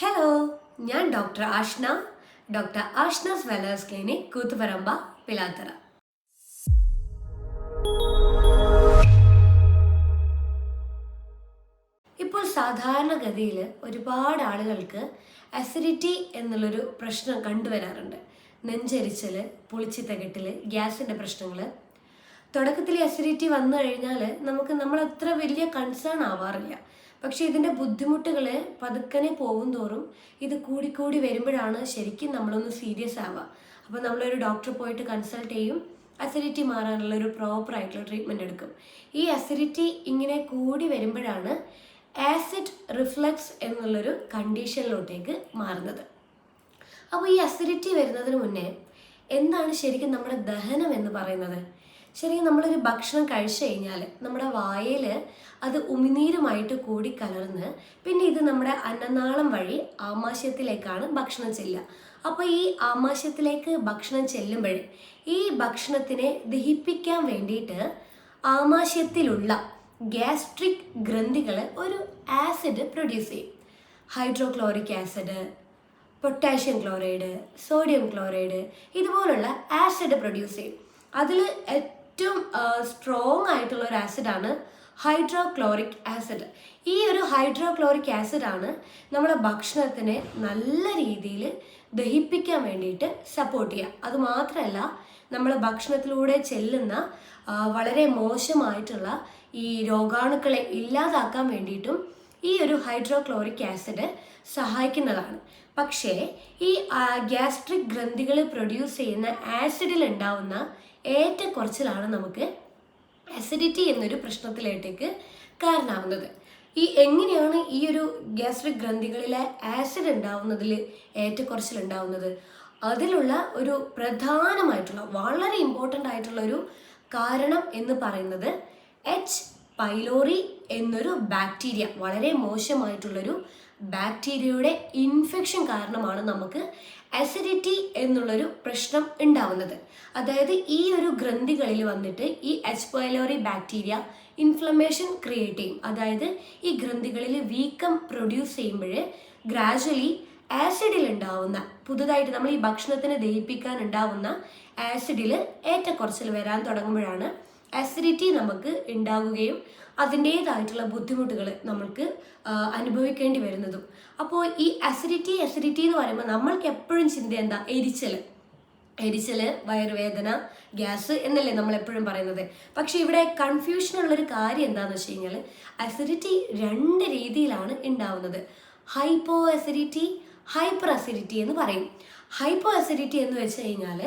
Hello ഞാൻ doctor Ashna. Doctor Ashna വെലേഴ്സ് clinic Koothuparamba Pilathara. ഇപ്പോൾ സാധാരണഗതിയിൽ ഒരുപാട് ആളുകൾക്ക് അസിഡിറ്റി എന്നുള്ളൊരു പ്രശ്നം കണ്ടുവരാറുണ്ട്. നെഞ്ചരിച്ചൽ പുളിച്ചിത്തകെട്ടിൽ ഗ്യാസിന്റെ പ്രശ്നങ്ങൾ തുടക്കത്തിൽ അസിഡിറ്റി വന്നു കഴിഞ്ഞാൽ നമുക്ക് നമ്മളത്ര വലിയ കൺസേൺ ആവാറില്ല. പക്ഷെ ഇതിന്റെ ബുദ്ധിമുട്ടുകൾ പതുക്കനെ പോകും തോറും ഇത് കൂടിക്കൂടി വരുമ്പോഴാണ് ശരിക്കും നമ്മളൊന്ന് സീരിയസ് ആവുക. അപ്പോൾ നമ്മളൊരു ഡോക്ടറെ പോയിട്ട് കൺസൾട്ട് ചെയ്യും. അസിഡിറ്റി മാറാനുള്ള ഒരു പ്രോപ്പർ ആയിട്ടുള്ള ട്രീറ്റ്മെന്റ് എടുക്കും. ഈ അസിഡിറ്റി ഇങ്ങനെ കൂടി വരുമ്പോഴാണ് ആസിഡ് റിഫ്ലക്സ് എന്നുള്ളൊരു കണ്ടീഷനിലോട്ടേക്ക് മാറുന്നത്. അപ്പോൾ ഈ അസിഡിറ്റി വരുന്നതിന് മുന്നേ എന്താണ് ശരിക്കും നമ്മുടെ ദഹനം എന്ന് പറയുന്നത്? ശരിക്കും നമ്മളൊരു ഭക്ഷണം കഴിച്ചു കഴിഞ്ഞാൽ നമ്മുടെ വായയിൽ അത് ഉമിനീരുമായിട്ട് കൂടി കലർന്ന് പിന്നെ ഇത് നമ്മുടെ അന്നനാളം വഴി ആമാശയത്തിലേക്കാണ് ഭക്ഷണം ചെല്ലുക. അപ്പോൾ ഈ ആമാശയത്തിലേക്ക് ഭക്ഷണം ചെല്ലുമ്പോൾ ഈ ഭക്ഷണത്തിനെ ദഹിപ്പിക്കാൻ വേണ്ടിയിട്ട് ആമാശയത്തിലുള്ള ഗ്യാസ്ട്രിക് ഗ്രന്ഥികൾ ഒരു ആസിഡ് പ്രൊഡ്യൂസ് ചെയ്യും. Hydrochloric acid potassium chloride sodium chloride ഇതുപോലുള്ള ആസിഡ് പ്രൊഡ്യൂസ് ചെയ്യും. അതിൽ ഏറ്റവും സ്ട്രോങ് ആയിട്ടുള്ള ഒരു ആസിഡാണ് ഹൈഡ്രോക്ലോറിക് ആസിഡ് ഈ ഒരു ഹൈഡ്രോക്ലോറിക് ആസിഡാണ് നമ്മുടെ ഭക്ഷണത്തിനെ നല്ല രീതിയിൽ ദഹിപ്പിക്കാൻ വേണ്ടിയിട്ട് സപ്പോർട്ട് ചെയ്യുക. അതുമാത്രമല്ല നമ്മൾ ഭക്ഷണത്തിലൂടെ ചെല്ലുന്ന വളരെ മോശമായിട്ടുള്ള ഈ രോഗാണുക്കളെ ഇല്ലാതാക്കാൻ വേണ്ടിയിട്ടും ഈ ഒരു ഹൈഡ്രോക്ലോറിക് ആസിഡ് സഹായിക്കുന്നതാണ്. പക്ഷേ ഈ ഗ്യാസ്ട്രിക് ഗ്രന്ഥികൾ പ്രൊഡ്യൂസ് ചെയ്യുന്ന ആസിഡിൽ ഉണ്ടാവുന്ന ഏറ്റക്കുറച്ചിലാണ് നമുക്ക് അസിഡിറ്റി എന്നൊരു പ്രശ്നത്തിലേട്ടേക്ക് കാരണമാവുന്നത് ഈ എങ്ങനെയാണ് ഈ ഒരു ഗ്യാസ്ട്രിക് ഗ്രന്ഥികളിലെ ആസിഡ് ഉണ്ടാവുന്നതിൽ ഏറ്റക്കുറച്ചിൽ ഉണ്ടാവുന്നത് അതിലുള്ള ഒരു പ്രധാനമായിട്ടുള്ള വളരെ ഇമ്പോർട്ടന്റ് ആയിട്ടുള്ള ഒരു കാരണം എന്ന് പറയുന്നത് എച്ച് പൈലോറി എന്നൊരു ബാക്ടീരിയ വളരെ മോശമായിട്ടുള്ളൊരു ബാക്ടീരിയയുടെ ഇൻഫെക്ഷൻ കാരണമാണ് നമുക്ക് അസിഡിറ്റി എന്നുള്ളൊരു പ്രശ്നം ഉണ്ടാവുന്നത്. അതായത് ഈ ഒരു ഗ്രന്ഥികളിൽ വന്നിട്ട് ഈ H pylori bacteria inflammation create ചെയ്യും. അതായത് ഈ ഗ്രന്ഥികളിൽ വീക്കം പ്രൊഡ്യൂസ് ചെയ്യുമ്പോൾ ഗ്രാജ്വലി ആസിഡിൽ ഉണ്ടാവുന്ന പുതുതായിട്ട് നമ്മൾ ഈ ഭക്ഷണത്തിന് ദഹിപ്പിക്കാൻ ഉണ്ടാവുന്ന ആസിഡിൽ ഏറ്റക്കുറച്ചിൽ വരാൻ തുടങ്ങുമ്പോഴാണ് അസിഡിറ്റി നമുക്ക് ഉണ്ടാവുകയും അതിന്റേതായിട്ടുള്ള ബുദ്ധിമുട്ടുകൾ നമുക്ക് അനുഭവിക്കേണ്ടി വരുന്നതും. അപ്പോൾ ഈ അസിഡിറ്റി അസിഡിറ്റി എന്ന് പറയുമ്പോൾ നമ്മൾക്ക് എപ്പോഴും ചിന്ത എന്താ എരിച്ചൽ എരിച്ചൽ വയറുവേദന ഗ്യാസ് എന്നല്ലേ നമ്മൾ എപ്പോഴും പറയുന്നത്. പക്ഷേ ഇവിടെ കൺഫ്യൂഷൻ ഉള്ളൊരു കാര്യം എന്താണെന്ന് വെച്ച് കഴിഞ്ഞാൽ അസിഡിറ്റി രണ്ട് രീതിയിലാണ് ഉണ്ടാവുന്നത് ഹൈപ്പോ അസിഡിറ്റി ഹൈപ്പർ അസിഡിറ്റി എന്ന് പറയും. ഹൈപ്പോ അസിഡിറ്റി എന്ന് വെച്ച് കഴിഞ്ഞാൽ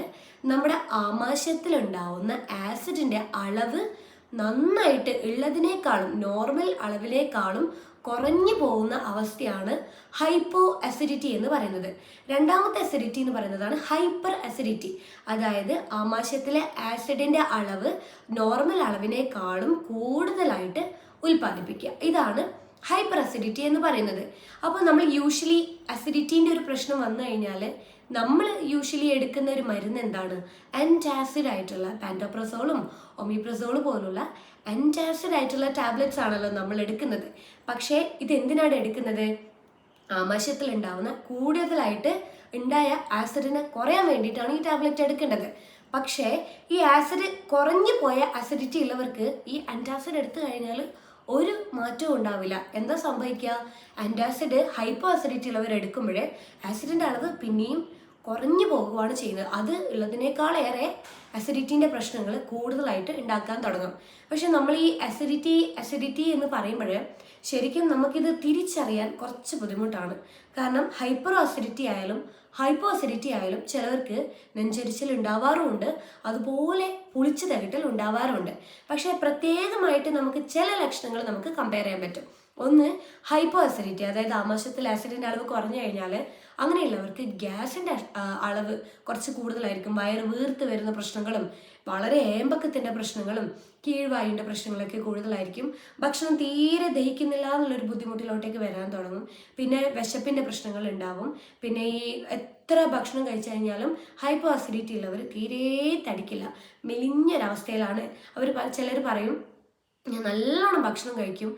നമ്മുടെ ആമാശയത്തിലുണ്ടാവുന്ന ആസിഡിന്റെ അളവ് നന്നായിട്ട് ഉള്ളതിനേക്കാളും നോർമൽ അളവിലേക്കാളും കുറഞ്ഞു പോകുന്ന അവസ്ഥയാണ് ഹൈപ്പോ അസിഡിറ്റി എന്ന് പറയുന്നത്. രണ്ടാമത്തെ അസിഡിറ്റി എന്ന് പറയുന്നതാണ് ഹൈപ്പർ അസിഡിറ്റി. അതായത് ആമാശയത്തിലെ ആസിഡിന്റെ അളവ് നോർമൽ അളവിനേക്കാളും കൂടുതലായിട്ട് ഉൽപ്പാദിപ്പിക്കുക. ഇതാണ് ഹൈപ്പർ അസിഡിറ്റി എന്ന് പറയുന്നത്. അപ്പോൾ നമ്മൾ യൂഷ്വലി അസിഡിറ്റീന്റെ ഒരു പ്രശ്നം വന്നു കഴിഞ്ഞാൽ നമ്മൾ യൂഷ്വലി എടുക്കുന്ന ഒരു മരുന്ന് എന്താണ്? ആന്റാസിഡ് ആയിട്ടുള്ള പാന്റോപ്രസോളും ഒമിപ്രസോളും പോലുള്ള ആന്റാസിഡ് ആയിട്ടുള്ള ടാബ്ലറ്റ്സ് ആണല്ലോ നമ്മൾ എടുക്കുന്നത്. പക്ഷേ ഇത് എന്തിനാണ് എടുക്കുന്നത്? ആമാശയത്തിൽ ഉണ്ടാവുന്ന കൂടുതലായിട്ട് ഉണ്ടായ ആസിഡിനെ കുറയാൻ വേണ്ടിയിട്ടാണ് ഈ ടാബ്ലറ്റ് എടുക്കേണ്ടത്. പക്ഷേ ഈ ആസിഡ് കുറഞ്ഞു പോയ അസിഡിറ്റി ഉള്ളവർക്ക് ഈ ആന്റാസിഡ് എടുത്തു കഴിഞ്ഞാൽ ഒരു മാറ്റവും ഉണ്ടാവില്ല. എന്താ സംഭവിക്കുക? ആന്റാസിഡ് ഹൈപ്പോ അസിഡിറ്റി ഉള്ളവർ എടുക്കുമ്പോഴേ ആസിഡിന്റെ അളവ് പിന്നെയും കുറഞ്ഞു പോകുകയാണ് ചെയ്യുന്നത്. അത് ഉള്ളതിനേക്കാളേറെ അസിഡിറ്റീന്റെ പ്രശ്നങ്ങൾ കൂടുതലായിട്ട് ഉണ്ടാക്കാൻ തുടങ്ങും. പക്ഷെ നമ്മൾ ഈ അസിഡിറ്റി അസിഡിറ്റി എന്ന് പറയുമ്പോൾ ശരിക്കും നമുക്കിത് തിരിച്ചറിയാൻ കുറച്ച് ബുദ്ധിമുട്ടാണ്. കാരണം ഹൈപ്പർ അസിഡിറ്റി ആയാലും ഹൈപ്പോ അസിഡിറ്റി ആയാലും ചിലവർക്ക് നെഞ്ചരിച്ചിൽ ഉണ്ടാവാറുമുണ്ട്. അതുപോലെ പുളിച്ചു തകട്ടൽ ഉണ്ടാവാറുമുണ്ട്. പക്ഷേ പ്രത്യേകമായിട്ട് നമുക്ക് ചില ലക്ഷണങ്ങൾ നമുക്ക് കമ്പയർ ചെയ്യാൻ പറ്റും. ഒന്ന് ഹൈപ്പോ അസിഡിറ്റി അതായത് ആമാശത്തിൽ ആസിഡിന്റെ അളവ് കുറഞ്ഞു കഴിഞ്ഞാൽ അങ്ങനെയുള്ളവർക്ക് ഗ്യാസിന്റെ അളവ് കുറച്ച് കൂടുതലായിരിക്കും. വയറ് വീർത്ത് വരുന്ന പ്രശ്നങ്ങളും വളരെ ഏമ്പക്കത്തിന്റെ പ്രശ്നങ്ങളും കീഴ്വായുവിന്റെ പ്രശ്നങ്ങളൊക്കെ കൂടുതലായിരിക്കും. ഭക്ഷണം തീരെ ദഹിക്കുന്നില്ല എന്നുള്ളൊരു ബുദ്ധിമുട്ടിലോട്ടേക്ക് വരാൻ തുടങ്ങും. പിന്നെ വിശപ്പിന്റെ പ്രശ്നങ്ങൾ ഉണ്ടാവും. പിന്നെ ഈ എത്ര ഭക്ഷണം കഴിച്ചു കഴിഞ്ഞാലും ഹൈപ്പോ അസിഡിറ്റി ഉള്ളവർ തീരെ തടിക്കില്ല. മെലിഞ്ഞൊരവസ്ഥയിലാണ്. അവർ ചിലർ പറയും ഞാൻ നല്ലോണം ഭക്ഷണം കഴിക്കും.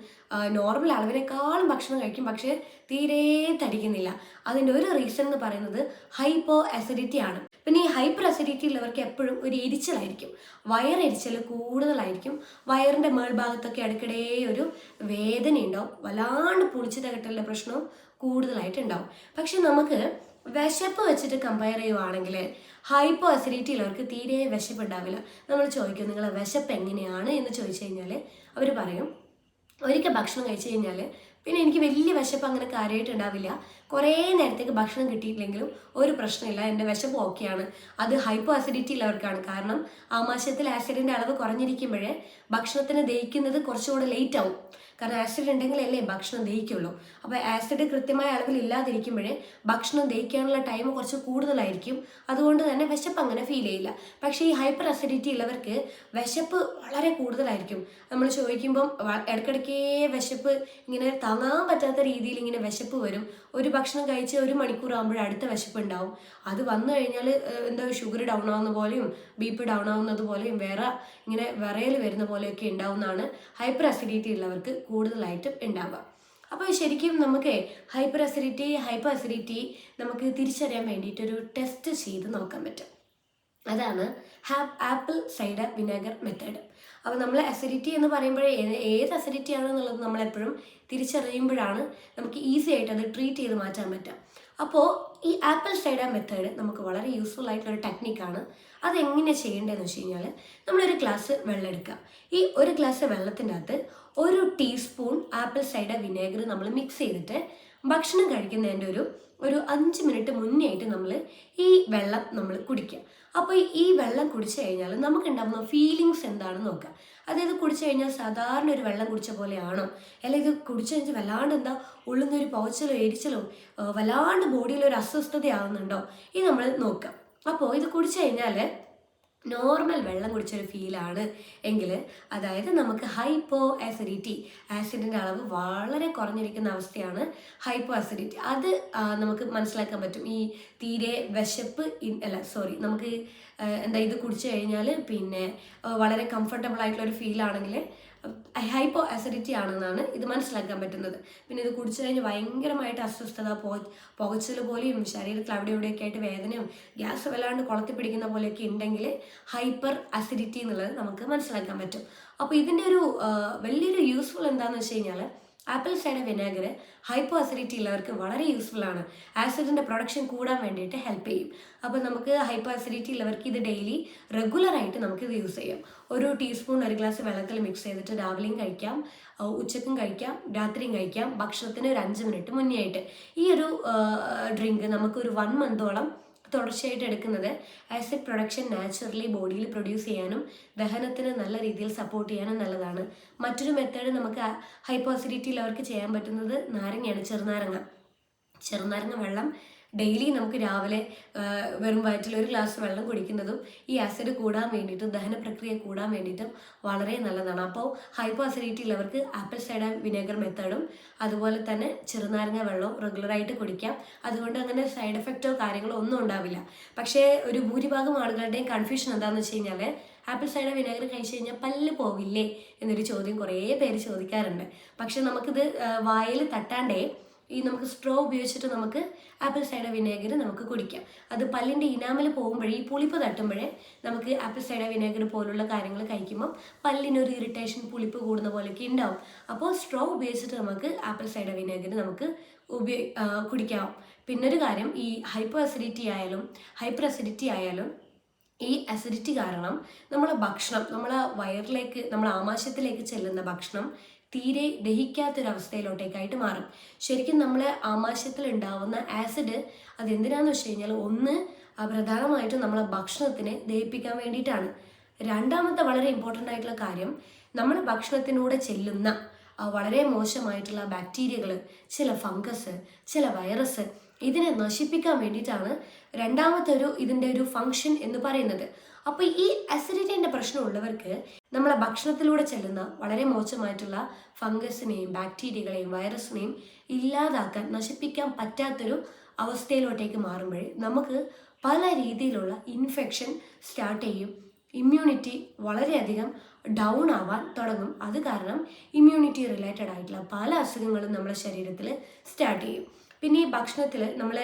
നോർമൽ അളവിനേക്കാളും ഭക്ഷണം കഴിക്കും. പക്ഷേ തീരെ തടിക്കുന്നില്ല. അതിന്റെ ഒരു റീസൺ എന്ന് പറയുന്നത് ഹൈപ്പോ അസിഡിറ്റി ആണ്. പിന്നെ ഈ ഹൈപ്പർ അസിഡിറ്റി ഉള്ളവർക്ക് എപ്പോഴും ഒരു എരിച്ചിലായിരിക്കും. വയറെരിച്ചൽ കൂടുതലായിരിക്കും. വയറിന്റെ മേൾഭാഗത്തൊക്കെ ഇടയ്ക്കിടെ ഒരു വേദന ഉണ്ടാവും വല്ലാണ്ട് പൊളിച്ചു തകട്ടലിന്റെ പ്രശ്നവും കൂടുതലായിട്ടുണ്ടാവും. പക്ഷെ നമുക്ക് വിശപ്പ് വെച്ചിട്ട് കമ്പയർ ചെയ്യുവാണെങ്കിൽ ഹൈപ്പോ അസിഡിറ്റി ഉള്ളവർക്ക് തീരെ വിശപ്പ് ഉണ്ടാവില്ല നമ്മൾ ചോദിക്കും നിങ്ങൾ വിശപ്പ് എങ്ങനെയാണ്? എന്ന് ചോദിച്ചു കഴിഞ്ഞാൽ അവർ പറയും ഒരിക്കൽ ഭക്ഷണം കഴിച്ചു കഴിഞ്ഞാൽ പിന്നെ എനിക്ക് വലിയ വിശപ്പ് അങ്ങനെ കാര്യമായിട്ട് ഉണ്ടാവില്ല. കുറേ നേരത്തേക്ക് ഭക്ഷണം കിട്ടിയിട്ടില്ലെങ്കിലും ഒരു പ്രശ്നമില്ല. എന്റെ വിശപ്പ് ഓക്കെയാണ്. അത് ഹൈപ്പോ അസിഡിറ്റി ഉള്ളവർക്കാണ് കാരണം ആമാശയത്തിൽ ആസിഡിന്റെ അളവ് കുറഞ്ഞിരിക്കുമ്പോഴേ ഭക്ഷണത്തിന് ദഹിക്കുന്നത് കുറച്ചുകൂടെ ലേറ്റ് ആവും. കാരണം ആസിഡ് ഉണ്ടെങ്കിലല്ലേ ഭക്ഷണം ദഹിക്കുള്ളൂ. അപ്പോൾ ആസിഡ് കൃത്യമായ അളവിൽ ഇല്ലാതിരിക്കുമ്പോഴേ ഭക്ഷണം ദഹിക്കാനുള്ള ടൈം കുറച്ച് കൂടുതലായിരിക്കും. അതുകൊണ്ട് തന്നെ വിശപ്പ് അങ്ങനെ ഫീൽ ചെയ്യില്ല. പക്ഷേ ഈ ഹൈപ്പർ അസിഡിറ്റി ഉള്ളവർക്ക് വിശപ്പ് വളരെ കൂടുതലായിരിക്കും. നമ്മൾ ചോദിക്കുമ്പം ഇടയ്ക്കിടയ്ക്കേ വിശപ്പ് ഇങ്ങനെ താങ്ങാൻ പറ്റാത്ത രീതിയിൽ ഇങ്ങനെ വിശപ്പ് വരും. ഒരു ഭക്ഷണം കഴിച്ച് ഒരു മണിക്കൂർ ആകുമ്പോഴേ അടുത്ത വിശപ്പ് ഉണ്ടാവും അത് വന്നു കഴിഞ്ഞാൽ എന്താ ഷുഗർ ഡൗൺ ആവുന്ന പോലെയും ബി പി ഡൗൺ ആവുന്നത് പോലെയും വേറെ ഇങ്ങനെ വിറയൽ വരുന്ന പോലെയൊക്കെ ഉണ്ടാവുന്നതാണ് ഹൈപ്പർ അസിഡിറ്റി ഉള്ളവർക്ക് കൂടുതലായിട്ടും ഉണ്ടാവുക. അപ്പോൾ ശരിക്കും നമുക്ക് ഹൈപ്പർ അസിഡിറ്റി ഹൈപ്പർ അസിഡിറ്റി നമുക്ക് തിരിച്ചറിയാൻ വേണ്ടിയിട്ടൊരു ടെസ്റ്റ് ചെയ്ത് നോക്കാൻ പറ്റും. അതാണ് ആപ്പിൾ സൈഡർ വിനാഗർ മെത്തേഡ്. അപ്പോൾ നമ്മൾ അസിഡിറ്റി എന്ന് പറയുമ്പോഴേ ഏത് അസിഡിറ്റി ആണെന്നുള്ളത് നമ്മളെപ്പോഴും തിരിച്ചറിയുമ്പോഴാണ് നമുക്ക് ഈസി ആയിട്ട് അത് ട്രീറ്റ് ചെയ്ത് മാറ്റാൻ പറ്റുക. അപ്പോൾ ഈ ആപ്പിൾ സൈഡർ മെത്തേഡ് നമുക്ക് വളരെ യൂസ്ഫുൾ ആയിട്ടുള്ള ഒരു ടെക്നിക്കാണ് അതെങ്ങനെ ചെയ്യേണ്ടതെന്ന് വെച്ച് കഴിഞ്ഞാൽ നമ്മളൊരു ഗ്ലാസ് വെള്ളം എടുക്കുക. ഈ ഒരു ഗ്ലാസ് വെള്ളത്തിന്റെ അകത്ത് ഒരു ടീസ്പൂൺ ആപ്പിൾ സൈഡർ വിനേഗർ നമ്മൾ മിക്സ് ചെയ്തിട്ട് ഭക്ഷണം കഴിക്കുന്നതിന്റെ ഒരു ഒരു അഞ്ച് മിനിറ്റ് മുന്നേ ആയിട്ട് നമ്മൾ ഈ വെള്ളം നമ്മൾ കുടിക്കുക. അപ്പോൾ ഈ വെള്ളം കുടിച്ചു കഴിഞ്ഞാൽ നമുക്കുണ്ടാകുന്ന ഫീലിങ്സ് എന്താണെന്ന് നോക്കുക. അതായത് കുടിച്ചു കഴിഞ്ഞാൽ സാധാരണ ഒരു വെള്ളം കുടിച്ച പോലെയാണോ? അല്ലെങ്കിൽ ഇത് കുടിച്ചു കഴിഞ്ഞാൽ വല്ലാണ്ട് എന്താ ഒരു പൗച്ചലോ എരിച്ചലോ വല്ലാണ്ട് ബോഡിയിൽ ഒരു അസ്വസ്ഥതയാവുന്നുണ്ടോ? ഇത് നമ്മൾ നോക്കുക. അപ്പോൾ ഇത് കുടിച്ചു കഴിഞ്ഞാൽ നോർമൽ വെള്ളം കുടിച്ചൊരു ഫീലാണ് എങ്കിൽ അതായത് നമുക്ക് ഹൈപ്പോ ആസിഡിറ്റി ആസിഡിന്റെ അളവ് വളരെ കുറഞ്ഞിരിക്കുന്ന അവസ്ഥയാണ് ഹൈപ്പോ ആസിഡിറ്റി അത് നമുക്ക് മനസ്സിലാക്കാൻ പറ്റും. ഈ തീരെ വിശപ്പ് അല്ല സോറി നമുക്ക് എന്താ ഇത് കുടിച്ചു കഴിഞ്ഞാൽ പിന്നെ വളരെ കംഫർട്ടബിൾ ആയിട്ടുള്ള ഒരു ഫീലാണെങ്കിൽ ഹൈപ്പോ ആസിഡിറ്റി ആണെന്നാണ് ഇത് മനസ്സിലാക്കാൻ പറ്റുന്നത്. പിന്നെ ഇത് കുടിച്ചു കഴിഞ്ഞ് ഭയങ്കരമായിട്ട് അസ്വസ്ഥത പുകച്ചിൽ പോലെയും ശരീരത്തിൽ അവിടെ ഇവിടെയൊക്കെ ആയിട്ട് വേദനയും ഗ്യാസ് വല്ലാണ്ട് കുളത്തി പിടിക്കുന്ന പോലെയൊക്കെ ഉണ്ടെങ്കിൽ ഹൈപ്പർ അസിഡിറ്റി എന്നുള്ളത് നമുക്ക് മനസ്സിലാക്കാൻ പറ്റും. അപ്പോൾ ഇതിന്റെ ഒരു വലിയൊരു യൂസ്ഫുൾ എന്താണെന്ന് വെച്ച് കഴിഞ്ഞാൽ apple cider vinegar hypo acidity ഉള്ളവർക്ക് വളരെ യൂസ്ഫുൾ ആണ്. ആസിഡിന്റെ പ്രൊഡക്ഷൻ കൂടാൻ വേണ്ടിയിട്ട് ഹെൽപ്പ് ചെയ്യും. അപ്പോൾ നമുക്ക് ഹൈപ്പോ അസിഡിറ്റി ഉള്ളവർക്ക് ഇത് ഡെയിലി റെഗുലറായിട്ട് ഇത് യൂസ് ചെയ്യാം. ഒരു ടീസ്പൂൺ ഒരു ഗ്ലാസ് വെള്ളത്തിൽ മിക്സ് ചെയ്തിട്ട് രാവിലെയും കഴിക്കാം ഉച്ചക്കും കഴിക്കാം രാത്രിയും കഴിക്കാം ഭക്ഷണത്തിന് ഒരു അഞ്ച് മിനിറ്റ് മുന്നേ ആയിട്ട്. ഈ ഒരു ഡ്രിങ്ക് നമുക്ക് ഒരു വൺ മന്തോളം തുടർച്ചയായിട്ട് എടുക്കുന്നത് ആസിഡ് പ്രൊഡക്ഷൻ നാച്ചുറലി ബോഡിയിൽ പ്രൊഡ്യൂസ് ചെയ്യാനും ദഹനത്തിന് നല്ല രീതിയിൽ സപ്പോർട്ട് ചെയ്യാനും നല്ലതാണ്. മറ്റൊരു മെത്തേഡ് നമുക്ക് ഹൈപ്പോസിഡിറ്റി ഉള്ളവർക്ക് ചെയ്യാൻ പറ്റുന്നത് നാരങ്ങയാണ് ചെറുനാരങ്ങ. ചെറുനാരങ്ങ വെള്ളം ഡെയിലി നമുക്ക് രാവിലെ വെറും വയറ്റിൽ ഒരു ഗ്ലാസ് വെള്ളം കുടിക്കുന്നതും ഈ ആസിഡ് കൂടാൻ വേണ്ടിയിട്ടും ദഹന പ്രക്രിയ കൂടാൻ വേണ്ടിയിട്ടും വളരെ നല്ലതാണ്. അപ്പോൾ ഹൈപ്പോ അസിഡിറ്റി ഉള്ളവർക്ക് ആപ്പിൾ സൈഡർ വിനേഗർ മെത്തേഡും അതുപോലെ തന്നെ ചെറുനാരങ്ങ വെള്ളവും റെഗുലറായിട്ട് കുടിക്കാം. അതുകൊണ്ട് അങ്ങനെ സൈഡ് എഫക്റ്റോ കാര്യങ്ങളോ ഒന്നും ഉണ്ടാവില്ല. പക്ഷേ ഒരു ഭൂരിഭാഗം ആളുകളുടെയും കൺഫ്യൂഷൻ എന്താണെന്ന് വെച്ച് കഴിഞ്ഞാൽ ആപ്പിൾ സൈഡർ വിനേഗർ കഴിച്ചു കഴിഞ്ഞാൽ പല്ല് പോവില്ലേ എന്നൊരു ചോദ്യം കുറേ പേര് ചോദിക്കാറുണ്ട്. പക്ഷെ നമുക്കിത് വായിൽ തട്ടാണ്ടേ ഈ നമുക്ക് സ്ട്രോ ഉപയോഗിച്ചിട്ട് നമുക്ക് ആപ്പിൾ സൈഡർ വിനേഗർ നമുക്ക് കുടിക്കാം. അത് പല്ലിന്റെ ഇനാമൽ പോകുമ്പോഴേ ഈ പുളിപ്പ് തട്ടുമ്പോഴേ നമുക്ക് ആപ്പിൾ സൈഡർ വിനേഗർ പോലുള്ള കാര്യങ്ങൾ കഴിക്കുമ്പം പല്ലിനൊരു ഇറിറ്റേഷൻ പുളിപ്പ് കൂടുന്ന പോലെയൊക്കെ ഉണ്ടാവും അപ്പോൾ സ്ട്രോ ഉപയോഗിച്ചിട്ട് നമുക്ക് ആപ്പിൾ സൈഡർ വിനേഗർ നമുക്ക് ഉപയോഗ കുടിക്കാം. പിന്നൊരു കാര്യം ഈ ഹൈപ്പർ അസിഡിറ്റി ആയാലും ഹൈപ്പർ അസിഡിറ്റി ആയാലും ഈ അസിഡിറ്റി കാരണം നമ്മളെ ഭക്ഷണം നമ്മളെ വയറിലേക്ക് നമ്മളെ ആമാശയത്തിലേക്ക് ചെല്ലുന്ന ഭക്ഷണം തീരെ ദഹിക്കാത്തൊരവസ്ഥയിലോട്ടേക്കായിട്ട് മാറും. ശരിക്കും നമ്മളെ ആമാശയത്തിൽ ഉണ്ടാവുന്ന ആസിഡ് അതെന്തിനാന്ന് വെച്ച് കഴിഞ്ഞാൽ ഒന്ന് പ്രധാനമായിട്ടും നമ്മളെ ഭക്ഷണത്തിനെ ദഹിപ്പിക്കാൻ വേണ്ടിയിട്ടാണ്. രണ്ടാമത്തെ വളരെ ഇമ്പോർട്ടന്റ് ആയിട്ടുള്ള കാര്യം നമ്മുടെ ഭക്ഷണത്തിനൂടെ ചെല്ലുന്ന വളരെ മോശമായിട്ടുള്ള ബാക്ടീരിയകൾ ചില ഫംഗസ് ചില വൈറസ് ഇതിനെ നശിപ്പിക്കാൻ വേണ്ടിയിട്ടാണ് രണ്ടാമത്തെ ഒരു ഇതിന്റെ ഒരു ഫങ്ഷൻ എന്ന് പറയുന്നത്. അപ്പോൾ ഈ അസിഡിറ്റിന്റെ പ്രശ്നമുള്ളവർക്ക് നമ്മളെ ഭക്ഷണത്തിലൂടെ ചെല്ലുന്ന വളരെ മോശമായിട്ടുള്ള ഫംഗസിനെയും ബാക്ടീരിയകളെയും വൈറസിനെയും ഇല്ലാതാക്കാൻ നശിപ്പിക്കാൻ പറ്റാത്തൊരു അവസ്ഥയിലോട്ടേക്ക് മാറുമ്പോൾ നമുക്ക് പല രീതിയിലുള്ള ഇൻഫെക്ഷൻ സ്റ്റാർട്ട് ചെയ്യും. ഇമ്മ്യൂണിറ്റി വളരെയധികം ഡൗൺ ആവാൻ തുടങ്ങും. അത് കാരണം ഇമ്മ്യൂണിറ്റി റിലേറ്റഡ് ആയിട്ടുള്ള പല അസുഖങ്ങളും നമ്മുടെ ശരീരത്തിൽ സ്റ്റാർട്ട് ചെയ്യും. പിന്നെ ഈ ഭക്ഷണത്തിൽ നമ്മൾ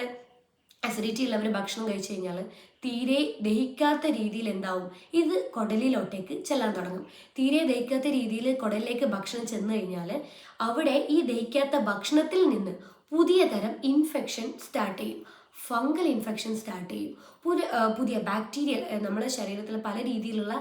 അസിഡിറ്റി ഉള്ളവർ ഭക്ഷണം കഴിച്ചു കഴിഞ്ഞാൽ തീരെ ദഹിക്കാത്ത രീതിയിൽ എന്താവും? ഇത് കുടലിലോട്ടേക്ക് ചെല്ലാൻ തുടങ്ങും. തീരെ ദഹിക്കാത്ത രീതിയിൽ കുടലിലേക്ക് ഭക്ഷണം ചെന്ന് കഴിഞ്ഞാൽ അവിടെ ഈ ദഹിക്കാത്ത ഭക്ഷണത്തിൽ നിന്ന് പുതിയ തരം ഇൻഫെക്ഷൻ സ്റ്റാർട്ട് ചെയ്യും. ഫംഗൽ ഇൻഫെക്ഷൻ സ്റ്റാർട്ട് ചെയ്യും. പുതിയ പുതിയ ബാക്ടീരിയൽ നമ്മുടെ ശരീരത്തിൽ പല രീതിയിലുള്ള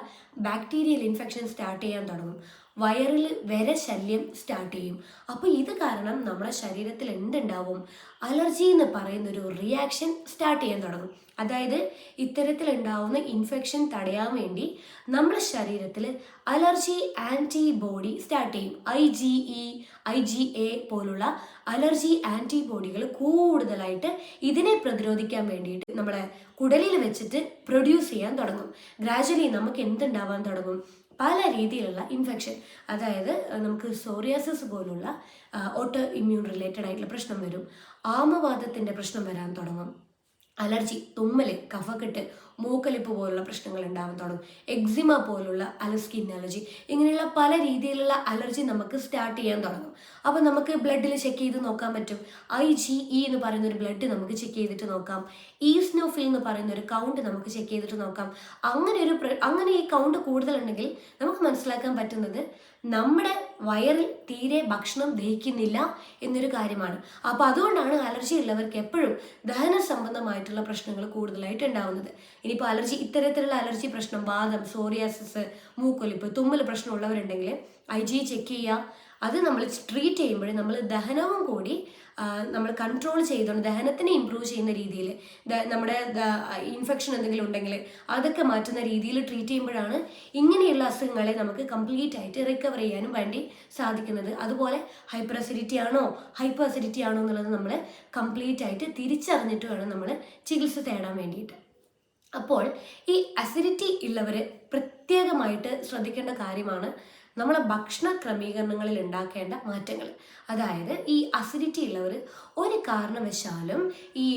ബാക്ടീരിയൽ ഇൻഫെക്ഷൻ സ്റ്റാർട്ട് ചെയ്യാൻ തുടങ്ങും. വയറിൽ വര ശല്യം സ്റ്റാർട്ട് ചെയ്യും. അപ്പോൾ ഇത് കാരണം നമ്മുടെ ശരീരത്തിൽ എന്തുണ്ടാവും? അലർജി എന്ന് പറയുന്ന ഒരു റിയാക്ഷൻ സ്റ്റാർട്ട് ചെയ്യാൻ തുടങ്ങും. അതായത് ഇത്തരത്തിലുണ്ടാവുന്ന ഇൻഫെക്ഷൻ തടയാൻ വേണ്ടി നമ്മുടെ ശരീരത്തിൽ അലർജി ആന്റിബോഡി സ്റ്റാർട്ട് ചെയ്യും. I G E I G A പോലുള്ള അലർജി ആന്റിബോഡികൾ കൂടുതലായിട്ട് ഇതിനെ പ്രതിരോധിക്കാൻ വേണ്ടിയിട്ട് നമ്മളെ കുടലിൽ വെച്ചിട്ട് പ്രൊഡ്യൂസ് ചെയ്യാൻ തുടങ്ങും. ഗ്രാജുവലി നമുക്ക് എന്തുണ്ടാവാൻ തുടങ്ങും? പല രീതിയിലുള്ള ഇൻഫെക്ഷൻ അതായത് നമുക്ക് സോറിയാസിസ് പോലുള്ള ഓട്ടോ ഇമ്മ്യൂൺ റിലേറ്റഡ് ആയിട്ടുള്ള പ്രശ്നം വരും. ആമവാദത്തിന്റെ പ്രശ്നം വരാൻ തുടങ്ങും. അലർജി തുമ്മൽ കഫക്കെട്ട് മൂക്കലിപ്പ് പോലുള്ള പ്രശ്നങ്ങൾ ഉണ്ടാവാൻ തുടങ്ങും. എക്സിമ പോലുള്ള അല സ്കിൻ അലർജി ഇങ്ങനെയുള്ള പല രീതിയിലുള്ള അലർജി നമുക്ക് സ്റ്റാർട്ട് ചെയ്യാൻ തുടങ്ങും. അപ്പോൾ നമുക്ക് ബ്ലഡിൽ ചെക്ക് ചെയ്ത് നോക്കാൻ പറ്റും. ഐ ജി ഇ എന്ന് പറയുന്ന ഒരു ബ്ലഡ് നമുക്ക് ചെക്ക് ചെയ്തിട്ട് നോക്കാം. ഈസ്നോഫിൽ എന്ന് പറയുന്ന ഒരു കൗണ്ട് നമുക്ക് ചെക്ക് ചെയ്തിട്ട് നോക്കാം. അങ്ങനെ ഒരു അങ്ങനെ ഈ കൗണ്ട് കൂടുതലുണ്ടെങ്കിൽ നമുക്ക് മനസ്സിലാക്കാൻ പറ്റുന്നത് നമ്മുടെ വയറിൽ തീരെ ഭക്ഷണം ദഹിക്കുന്നില്ല എന്നൊരു കാര്യമാണ്. അപ്പോൾ അതുകൊണ്ടാണ് അലർജി ഉള്ളവർക്ക് എപ്പോഴും ദഹന സംബന്ധമായിട്ടുള്ള പ്രശ്നങ്ങൾ കൂടുതലായിട്ട് ഉണ്ടാവുന്നത്. ഇനിയിപ്പോൾ അലർജി ഇത്തരത്തിലുള്ള അലർജി പ്രശ്നം വാദം സോറിയാസിസ് മൂക്കൊലിപ്പ് തുമ്മൽ പ്രശ്നം ഉള്ളവരുണ്ടെങ്കിൽ ഐ ജി ചെക്ക് ചെയ്യുക അത് നമ്മൾ ട്രീറ്റ് ചെയ്യുമ്പോൾ നമ്മൾ ദഹനവും കൂടി നമ്മൾ കൺട്രോൾ ചെയ്തുകൊണ്ട് ദഹനത്തിനെ ഇമ്പ്രൂവ് ചെയ്യുന്ന രീതിയിൽ നമ്മുടെ ഇൻഫെക്ഷൻ എന്തെങ്കിലും ഉണ്ടെങ്കിൽ അതൊക്കെ മാറ്റുന്ന രീതിയിൽ ട്രീറ്റ് ചെയ്യുമ്പോഴാണ് ഇങ്ങനെയുള്ള അസുഖങ്ങളെ നമുക്ക് കംപ്ലീറ്റ് ആയിട്ട് റിക്കവർ ചെയ്യാനും വേണ്ടി സാധിക്കുന്നത്. അതുപോലെ ഹൈപ്പർ അസിഡിറ്റി ആണോ ഹൈപ്പർ അസിഡിറ്റി ആണോ എന്നുള്ളത് നമ്മൾ കംപ്ലീറ്റ് ആയിട്ട് തിരിച്ചറിഞ്ഞിട്ട് വേണം നമ്മൾ ചികിത്സ തേടാൻ വേണ്ടിയിട്ട്. അപ്പോൾ ഈ അസിഡിറ്റി ഉള്ളവർ പ്രത്യേകമായിട്ട് ശ്രദ്ധിക്കേണ്ട കാര്യമാണ് നമ്മളെ ഭക്ഷണ ക്രമീകരണങ്ങളിൽ ഉണ്ടാക്കേണ്ട മാറ്റങ്ങൾ. അതായത് ഈ അസിഡിറ്റി ഉള്ളവർ ഒരു കാരണവശാലും ഈ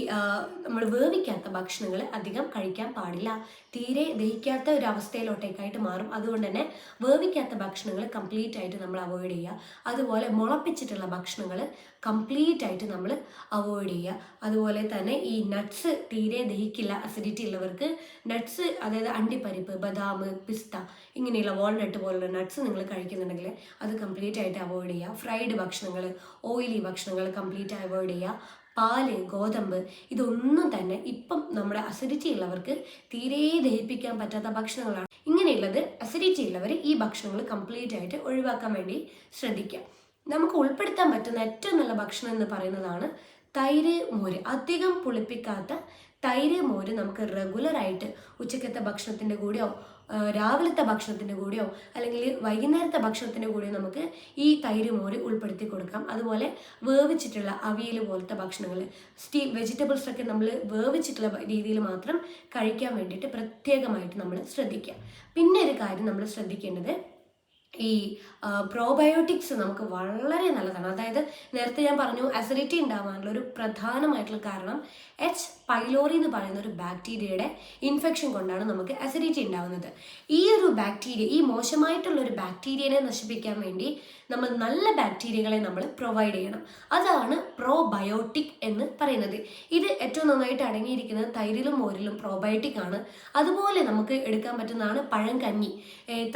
നമ്മൾ വേവിക്കാത്ത ഭക്ഷണങ്ങൾ അധികം കഴിക്കാൻ പാടില്ല. തീരെ ദഹിക്കാത്ത ഒരു അവസ്ഥയിലോട്ടേക്കായിട്ട് മാറും. അതുകൊണ്ട് തന്നെ വേവിക്കാത്ത ഭക്ഷണങ്ങൾ കംപ്ലീറ്റ് ആയിട്ട് നമ്മൾ അവോയ്ഡ് ചെയ്യുക. അതുപോലെ മുളപ്പിച്ചിട്ടുള്ള ഭക്ഷണങ്ങൾ കംപ്ലീറ്റ് ആയിട്ട് നമ്മൾ അവോയ്ഡ് ചെയ്യുക. അതുപോലെ തന്നെ ഈ നട്ട്സ് തീരെ ദഹിക്കില്ല അസിഡിറ്റി ഉള്ളവർക്ക് നട്ട്സ് അതായത് അണ്ടിപ്പരിപ്പ് ബദാം പിസ്ത ഇങ്ങനെയുള്ള വാൾനട്ട് പോലുള്ള നട്ട്സ് നിങ്ങൾ കഴിക്കുന്നുണ്ടെങ്കിൽ അത് കംപ്ലീറ്റ് ആയിട്ട് അവോയ്ഡ് ചെയ്യുക. ഫ്രൈഡ് ഭക്ഷണങ്ങൾ ഓയിലി ഭക്ഷണങ്ങൾ കംപ്ലീറ്റ് അവോയ്ഡ് ചെയ്യുക. പാൽ ഗോതമ്പ് ഇതൊന്നും തന്നെ ഇപ്പം നമ്മുടെ അസിഡിറ്റി ഉള്ളവർക്ക് തീരെ ദഹിപ്പിക്കാൻ പറ്റാത്ത ഭക്ഷണങ്ങളാണ്. ഇങ്ങനെയുള്ളത് അസിഡിറ്റി ഉള്ളവർ ഈ ഭക്ഷണങ്ങൾ കംപ്ലീറ്റ് ആയിട്ട് ഒഴിവാക്കാൻ വേണ്ടി ശ്രദ്ധിക്കുക. നമുക്ക് ഉൾപ്പെടുത്താൻ പറ്റുന്ന ഏറ്റവും നല്ല ഭക്ഷണം എന്ന് പറയുന്നതാണ് തൈര് മോര്. അധികം പുളിപ്പിക്കാത്ത തൈര് മോര് നമുക്ക് റെഗുലറായിട്ട് ഉച്ചക്കത്തെ ഭക്ഷണത്തിന്റെ കൂടെയോ രാവിലത്തെ ഭക്ഷണത്തിന്റെ കൂടെയോ അല്ലെങ്കിൽ വൈകുന്നേരത്തെ ഭക്ഷണത്തിന്റെ കൂടെയോ നമുക്ക് ഈ തൈര് മോര് ഉൾപ്പെടുത്തി കൊടുക്കാം. അതുപോലെ വേവിച്ചിട്ടുള്ള അവിയൽ പോലത്തെ ഭക്ഷണങ്ങൾ. സ്റ്റീം വെജിറ്റബിൾസൊക്കെ നമ്മൾ വേവിച്ചിട്ടുള്ള രീതിയിൽ മാത്രം കഴിക്കാൻ വേണ്ടിയിട്ട് പ്രത്യേകമായിട്ട് നമ്മൾ ശ്രദ്ധിക്കുക. പിന്നെ ഒരു കാര്യം നമ്മൾ ശ്രദ്ധിക്കേണ്ടത് ഈ പ്രോബയോട്ടിക്സ് നമുക്ക് വളരെ നല്ലതാണ്. അതായത് നേരത്തെ ഞാൻ പറഞ്ഞു അസിഡിറ്റി ഉണ്ടാവാനുള്ള ഒരു പ്രധാനമായിട്ടുള്ള കാരണം എച്ച് പൈലോറി എന്ന് പറയുന്ന ഒരു ബാക്ടീരിയയുടെ ഇൻഫെക്ഷൻ കൊണ്ടാണ് നമുക്ക് അസിഡിറ്റി ഉണ്ടാവുന്നത്. ഈ ഒരു ബാക്ടീരിയ ഈ മോശമായിട്ടുള്ള ഒരു ബാക്ടീരിയനെ നശിപ്പിക്കാൻ വേണ്ടി നമ്മൾ നല്ല ബാക്ടീരിയകളെ നമ്മൾ പ്രൊവൈഡ് ചെയ്യണം. അതാണ് പ്രോബയോട്ടിക് എന്ന് പറയുന്നത്. ഇത് ഏറ്റവും നന്നായിട്ട് അടങ്ങിയിരിക്കുന്നത് തൈരിലും മോരിലും പ്രോബയോട്ടിക് ആണ്. അതുപോലെ നമുക്ക് എടുക്കാൻ പറ്റുന്നതാണ് പഴം കഞ്ഞി.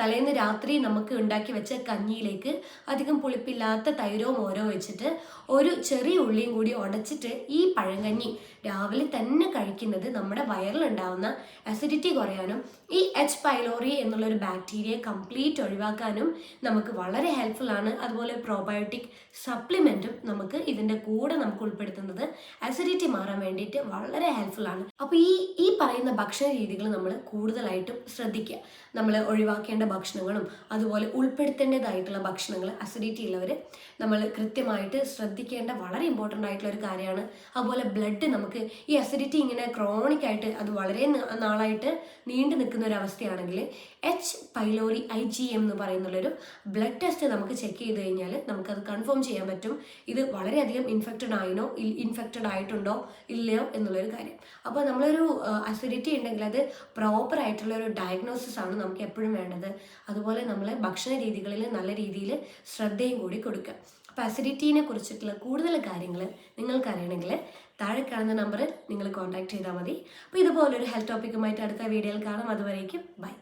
തലേന്ന് രാത്രി നമുക്ക് ഉണ്ടാക്കി വെച്ച കഞ്ഞിയിലേക്ക് അധികം പുളിപ്പില്ലാത്ത തൈരോ മോരോ വെച്ചിട്ട് ഒരു ചെറിയ ഉള്ളിയും കൂടി ഉടച്ചിട്ട് ഈ പഴങ്കഞ്ഞി രാവിലെ തന്നെ കഴിക്കുന്നത് നമ്മുടെ വയറിലുണ്ടാവുന്ന അസിഡിറ്റി കുറയാനും ഈ എച്ച് പൈലോറി എന്നുള്ള ഒരു ബാക്ടീരിയ കംപ്ലീറ്റ് ഒഴിവാക്കാനും നമുക്ക് വളരെ ഹെൽപ്ഫുൾ ആണ്. അതുപോലെ പ്രോബയോട്ടിക് സപ്ലിമെന്റും നമുക്ക് ഇതിന്റെ കൂടെ നമുക്ക് ഉൾപ്പെടുത്തുന്നത് അസിഡിറ്റി മാറാൻ വേണ്ടിയിട്ട് വളരെ ഹെൽപ്ഫുൾ ആണ്. അപ്പോൾ ഈ ഈ പറയുന്ന ഭക്ഷണ രീതികൾ നമ്മൾ കൂടുതലായിട്ടും ശ്രദ്ധിക്കുക. നമ്മൾ ഒഴിവാക്കേണ്ട ഭക്ഷണങ്ങളും അതുപോലെ ഉൾപ്പെടുത്തേണ്ടതായിട്ടുള്ള ഭക്ഷണങ്ങൾ അസിഡിറ്റി ഉള്ളവർ നമ്മൾ കൃത്യമായിട്ട് ശ്രദ്ധിക്കേണ്ട വളരെ ഇമ്പോർട്ടന്റ് ആയിട്ടുള്ള ഒരു കാര്യമാണ്. അതുപോലെ ബ്ലഡ് നമുക്ക് ഈ അസിഡിറ്റി ഇങ്ങനെ ക്രോണിക് ആയിട്ട് അത് വളരെ നാളായിട്ട് നീണ്ടു നിൽക്കുന്ന ഒരു അവസ്ഥയാണെങ്കിൽ H pylori I G M എന്ന് പറയുന്നുള്ളൊരു ബ്ലഡ് ടെസ്റ്റ് നമുക്ക് ചെക്ക് ചെയ്ത് കഴിഞ്ഞാൽ നമുക്കത് കൺഫേം ചെയ്യാൻ പറ്റും. ഇത് വളരെയധികം ഇൻഫെക്റ്റഡ് ആയിനോ ഇൻഫെക്റ്റഡ് ആയിട്ടുണ്ടോ ഇല്ലയോ എന്നുള്ളൊരു കാര്യം. അപ്പോൾ നമ്മളൊരു അസിഡിറ്റി ഉണ്ടെങ്കിൽ അത് പ്രോപ്പർ ആയിട്ടുള്ള ഒരു ഡയഗ്നോസിസ് ആണ് നമുക്ക് എപ്പോഴും വേണ്ടത്. അതുപോലെ നമ്മൾ ഭക്ഷണ രീതികളിൽ നല്ല രീതിയിൽ ശ്രദ്ധയും കൂടി കൊടുക്കുക. അപ്പോൾ അസിഡിറ്റീനെ കുറിച്ചിട്ടുള്ള കൂടുതൽ കാര്യങ്ങൾ നിങ്ങൾക്ക് അറിയണമെങ്കിൽ താഴെ കാണുന്ന നമ്പറിൽ നിങ്ങൾ കോൺടാക്ട് ചെയ്താൽ മതി. അപ്പോൾ ഇതുപോലൊരു ഹെൽത്ത് ടോപ്പിക്കുമായിട്ട് അടുത്ത വീഡിയോയിൽ കാണാം. അതുവരേക്കും ബൈ